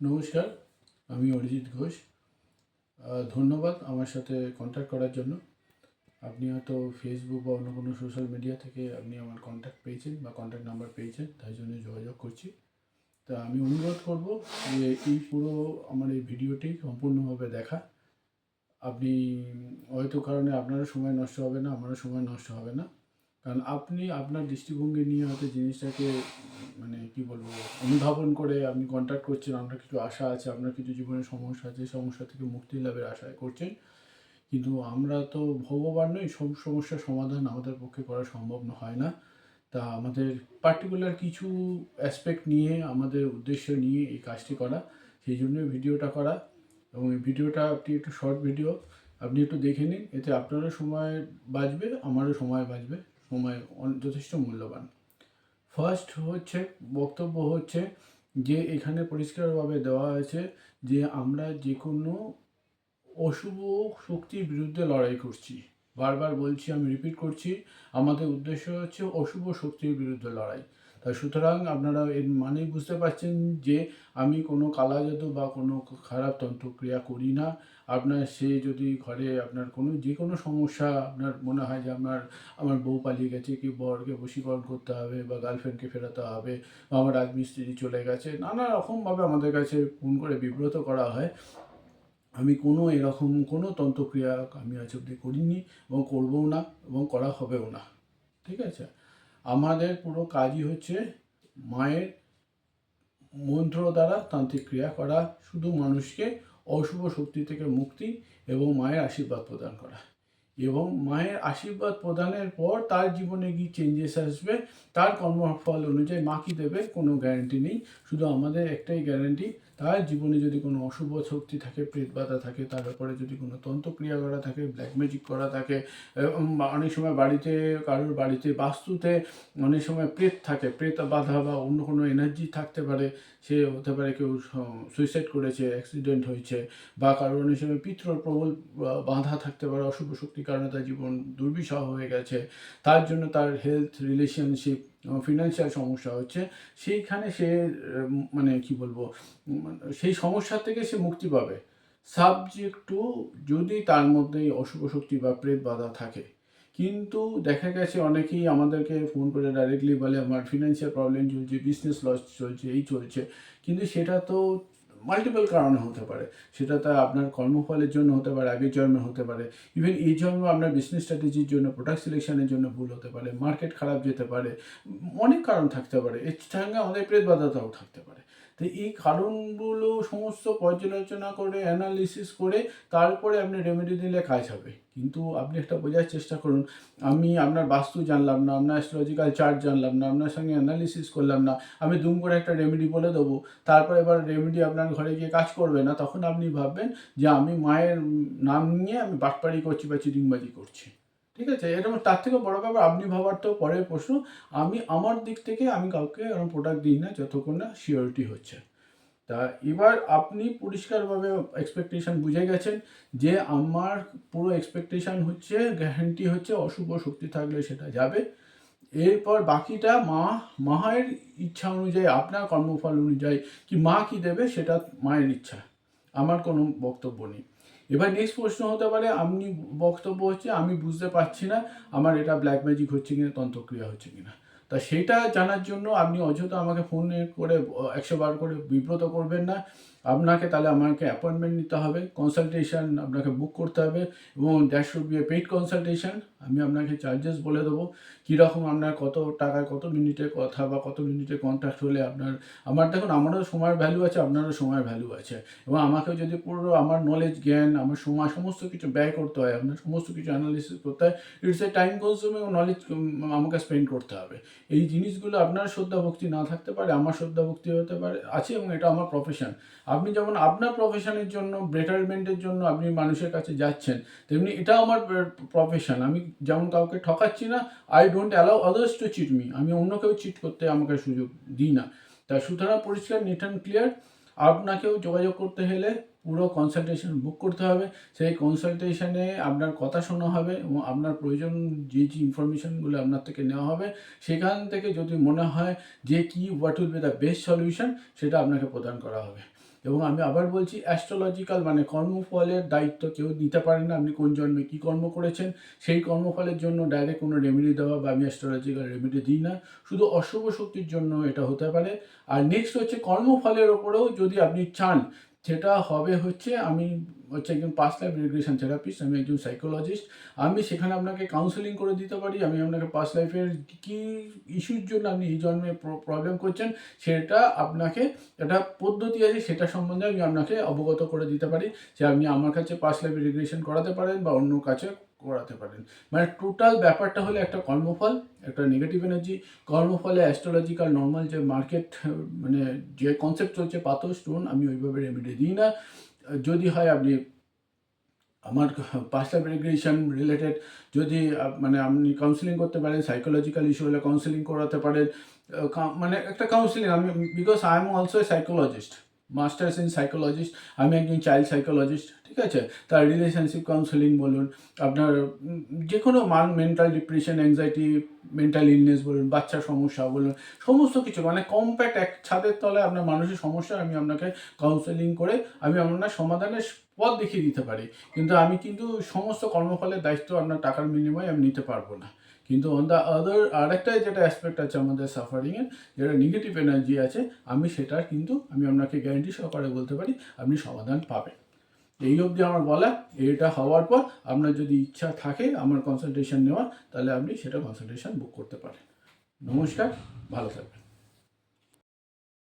নমস্কার, আমি অরিজিৎ ঘোষ। ধন্যবাদ আমার সাথে কন্ট্যাক্ট করার জন্য। আপনি হয়তো ফেসবুক বা অন্য কোনো সোশ্যাল মিডিয়া থেকে আপনি আমার কন্ট্যাক্ট পেয়েছেন বা কন্ট্যাক্ট নাম্বার পেয়েছেন, তাই জন্য যোগাযোগ করছি। তা আমি অনুরোধ করব যে এই পুরো আমার এই ভিডিওটি সম্পূর্ণভাবে দেখা। আপনি হয়তো কারণে আপনারও সময় নষ্ট হবে না, আমারও সময় নষ্ট হবে না। কারণ আপনি আপনার দৃষ্টিভঙ্গি নিয়ে হয়তো জিনিসটাকে মানে কি বলব, অনুধাবন করে আপনি কন্ট্যাক্ট করছেন, আপনার কিছু আশা আছে, আপনার কিছু জীবনের সমস্যা আছে, সমস্যা থেকে মুক্তি লাভের আশায় করছেন। কিন্তু আমরা তো ভগবান নই, সব সমস্যার সমাধান আমাদের পক্ষে করা সম্ভব হয় না। তা আমাদের পার্টিকুলার কিছু অ্যাসপেক্ট নিয়ে, আমাদের উদ্দেশ্য নিয়ে এই কাজটি করা, সেই জন্য ভিডিওটা করা। এবং এই ভিডিওটা আপনি একটু শর্ট ভিডিও আপনি একটু দেখে নিন, এতে আপনারও সময় বাঁচবে, আমারও সময় বাঁচবে। সময় যথেষ্ট মূল্যবান। ফার্স্ট হচ্ছে, বক্তব্য হচ্ছে যে এখানে পরিষ্কারভাবে দেওয়া আছে যে আমরা যে কোনো অশুভ শক্তির বিরুদ্ধে লড়াই করছি। বারবার বলছি, আমি রিপিট করছি, আমাদের উদ্দেশ্য হচ্ছে অশুভ শক্তির বিরুদ্ধে লড়াই। তাই সুতরাং আপনারা এর মানেই বুঝতে পারছেন যে আমি কোনো কালা জাদু বা কোনো খারাপ তন্ত্রক্রিয়া করি না। আপনার সে যদি ঘরে আপনার কোনো, যে কোনো সমস্যা আপনার মনে হয় যে আপনার আমার বউ পালিয়ে গেছে কি বরকে বশীকরণ করতে হবে বা গার্লফ্রেন্ডকে ফেরাতে হবে বা আমার রাজমিস্ত্রি চলে গেছে, নানা রকমভাবে আমাদের কাছে ফোন করে বিব্রত করা হয়। আমি কোনো এরকম কোনো তন্ত্রক্রিয়া আমি আজ অব্দি করিনি এবং করবও না এবং করা হবেও না। ঠিক আছে? আমাদের পুরো কাজই হচ্ছে মায়ের মন্ত্র দ্বারা তান্ত্রিক ক্রিয়া করা, শুধু মানুষকে অশুভ শক্তি থেকে মুক্তি এবং মায়ের আশীর্বাদ প্রদান করা। এবং মায়ের আশীর্বাদ প্রদানের পর তার জীবনে কি চেঞ্জেস আসবে, তার কর্মফল অনুযায়ী মা কি দেবে কোনো গ্যারান্টি নেই। শুধু আমাদের একটাই গ্যারান্টি তার জীবনে যদি কোনো অশুভ শক্তি থাকে, প্রেত বাধা থাকে, তার উপরে যদি কোনো তন্ত্রক্রিয়া করা থাকে ব্ল্যাক ম্যাজিক করা থাকে অনেক সময় বাড়িতে, কারোর বাড়িতে বাস্তুতে অনেক সময় প্রেত থাকে, প্রেত বাধা বা অন্য কোনো এনার্জি থাকতে পারে, সে হতে পারে কেউ সুইসাইড করেছে অ্যাক্সিডেন্ট হয়েছে, বা কারোর অনেক সময় পিত্রর প্রবল বাধা থাকতে পারে, অশুভ শক্তির কারণে তার জীবন দুর্বিষহ হয়ে গেছে, তার জন্য তার হেলথ রিলেশনশিপ ফিনান্সিয়াল সমস্যা হচ্ছে, সেইখানে সে মানে কি বলব, সেই সমস্যা থেকে সে মুক্তি পাবে। সাবজেক্ট টু যদি তার মধ্যে অশুভ শক্তি বা প্রেত বাধা থাকে, কিন্তু দেখা গেছে অনেকেই আমাদেরকে ফোন করে ডাইরেক্টলি বলে, আমার ফিনান্সিয়াল প্রবলেম চলছে বিজনেস লস চলছে, এই চলছে। কিন্তু সেটা তো মাল্টিপল কারণে হতে পারে। সেটা তা আপনার কর্মফলের জন্য হতে পারে, আগের জন্মে হতে পারে। ইভেন এই জন্ম আপনার বিজনেস স্ট্র্যাটেজির জন্য প্রোডাক্ট সিলেকশনের জন্য ভুল হতে পারে মার্কেট খারাপ যেতে পারে, অনেক কারণ থাকতে পারে। এর সঙ্গে আমাদের প্রেত বাধাতাও থাকতে পারে। তো এই কারণগুলো সমস্ত পর্যালোচনা করে অ্যানালিসিস করে, তারপরে আপনি রেমেডি দিলে কাজ হবে। কিন্তু আপনি একটা বোঝার চেষ্টা করুন, আমি আপনার বাস্তু জানলাম না, আপনার অ্যাস্ট্রোলজিক্যাল চার্ট জানলাম না, আপনার সঙ্গে অ্যানালিসিস করলাম না, আমি দুম করে একটা রেমেডি বলে দেবো, তারপর এবার রেমেডি আপনার ঘরে গিয়ে কাজ করবে না, তখন আপনি ভাববেন যে আমি মায়ের নাম নিয়ে আমি বাটপাড়ি করছি বা চিটিংবাজি করছি। ঠিক আছে? এরকম তার থেকে বড় ব্যাপার, আপনি ভাবার তো পরের প্রশ্ন, আমি আমার দিক থেকে আমি কাউকে এরকম প্রোডাক্ট দিই না যতক্ষণ না সিওরিটি হচ্ছে। তা এবার আপনি পরিষ্কারভাবে এক্সপেকটেশন বুঝে গেছেন যে আমার পুরো এক্সপেকটেশন হচ্ছে গ্যারান্টি হচ্ছে অশুভ শক্তি থাকলে সেটা যাবে। এরপর বাকিটা মা, মায়ের ইচ্ছা অনুযায়ী, আপনার কর্মফল অনুযায়ী কি মা কি দেবে সেটা মায়ের ইচ্ছা, আমার কোনো বক্তব্য নেই। এবার নেক্সট প্রশ্ন হতে পারে, আপনি বক্তব্য হচ্ছে, আমি বুঝতে পারছি না, আমার এটা ব্ল্যাক ম্যাজিক হচ্ছে কিনা, তন্ত্রক্রিয়া হচ্ছে কিনা। তা সেটা জানার জন্য আপনি অযথা আমাকে ফোনে করে, একশো বার করে বিব্রত করবেন না। আপনাকে তাহলে আমাকে অ্যাপয়েন্টমেন্ট নিতে হবে কনসালটেশন আপনাকে বুক করতে হবে এবং that should be a paid consultation আমি আপনাকে চার্জেস বলে দেবো, কীরকম আপনার কত টাকায় কত মিনিটের কথা বা কত মিনিটের কন্ট্যাক্ট হলে আপনার, আমার দেখুন, আমারও সময়ের ভ্যালু আছে, আপনারও সময়ের ভ্যালু আছে। এবং আমাকেও যদি পুরো আমার নলেজ জ্ঞান, আমার সময়, সমস্ত কিছু ব্যয় করতে হয়, আপনার সমস্ত কিছু অ্যানালিসিস করতে হয় it's a time consuming knowledge আমাকে স্পেন্ড করতে হবে। এই জিনিসগুলো আপনার শ্রদ্ধা ভক্তি না থাকতে পারে, আমার শ্রদ্ধা ভক্তি হতে পারে, আছে এবং এটা আমার প্রফেশন আপনি যেমন আপনার প্রফেশনের জন্য বেটারমেন্টের জন্য আপনি মানুষের কাছে যাচ্ছেন, তেমনি এটা আমার প্রফেশন আমি যেমন কাউকে ঠকাচ্ছি না I don't allow others to cheat me আমি অন্য কেউ চিট করতে আমাকে সুযোগ দিই না। তা সুতরাং পরিষ্কার নিট অ্যান্ড ক্লিয়ার আপনাকেও যোগাযোগ করতে হলে পুরো কনসালটেশন বুক করতে হবে। সেই কনসালটেশনে আপনার কথা শোনা হবে এবং আপনার প্রয়োজন যে যে ইনফরমেশনগুলো আপনার থেকে নেওয়া হবে, সেখান থেকে যদি মনে হয় যে, কি what will be the best solution সেটা আপনাকে প্রদান করা হবে। এবং আমি আবার বলছি অ্যাস্ট্রোলজিক্যাল মানে কর্মফলের দায়িত্ব কেউ নিতে পারেন না, আপনি কোন জন্মে কী কর্ম করেছেন, সেই কর্মফলের জন্য ডাইরেক্ট কোনো রেমেডি দেওয়া বা আমি অ্যাস্ট্রোলজিক্যাল রেমেডি দিই না। শুধু অশুভ শক্তির জন্য এটা হতে পারে। আর নেক্সট হচ্ছে কর্মফলের ওপরেও যদি আপনি চান সেটা হবে হচ্ছে আমি হচ্ছে একজন পাস্ট লাইফ রিগ্রেশন থেরাপিস্ট আমি একজন সাইকোলজিস্ট আমি সেখানে আপনাকে কাউন্সেলিং করে দিতে পারি, আমি আপনাকে পাস্ট লাইফের কী ইস্যুর জন্য আপনি এই জন্মে প্রবলেম করছেন, সেটা আপনাকে একটা পদ্ধতি আছে, সেটা সম্বন্ধে আমি আপনাকে অবগত করে দিতে পারি, যে আপনি আমার কাছে পাস্ট লাইফ রিগ্রেশন করাতে পারেন বা অন্য কাছে করাতে পারেন। মানে টোটাল ব্যাপারটা হলো একটা কর্মফল, একটা নেগেটিভ এনার্জি কর্মফলে অ্যাস্ট্রোলজিক্যাল নর্মাল যে মার্কেট মানে যে কনসেপ্ট চলছে, পাথর স্টোন আমি ওইভাবে রেমেডি দিই না। যদি হয় আপনি আমার পার্সোনাল রেগুলেশন রিলেটেড যদি মানে আপনি কাউন্সিলিং করতে পারেন সাইকোলজিক্যাল ইস্যু হলে কাউন্সিলিং করাতে পারেন। মানে একটা কাউন্সিলিং আমি because I am also a psychologist masters in psychologist আমি একজন চাইল্ড সাইকোলজিস্ট ঠিক আছে? তার রিলেশনশিপ কাউন্সেলিং বলুন, আপনার যে কোনো মান mental depression anxiety mental illness বলুন, বাচ্চার সমস্যা বলুন, সমস্ত কিছু মানে কম্প্যাক্ট এক ছাদের তলে আপনার মানুষের সমস্যা, আমি আপনাকে কাউন্সেলিং করে আমি আপনার সমাধানের পথ দেখিয়ে দিতে পারি। কিন্তু আমি কিন্তু সমস্ত কর্মফলের দায়িত্ব আপনার টাকার বিনিময়ে আমি নিতে পারব না। কিন্তু অন দ্য আদার আরেকটাই যেটা অ্যাসপেক্ট আছে আমাদের সাফারিংয়ের যেটা নেগেটিভ এনার্জি আছে, আমি সেটার কিন্তু, আমি আপনাকে গ্যারান্টি সহকারে বলতে পারি, আপনি সমাধান পাবেন। এই অবধি আমার বলা, এটা হওয়ার পর আপনার যদি ইচ্ছা থাকে আমার কনসালটেশন নেওয়া তাহলে আপনি সেটা কনসালটেশন বুক করতে পারেন। নমস্কার, ভালো থাকবেন।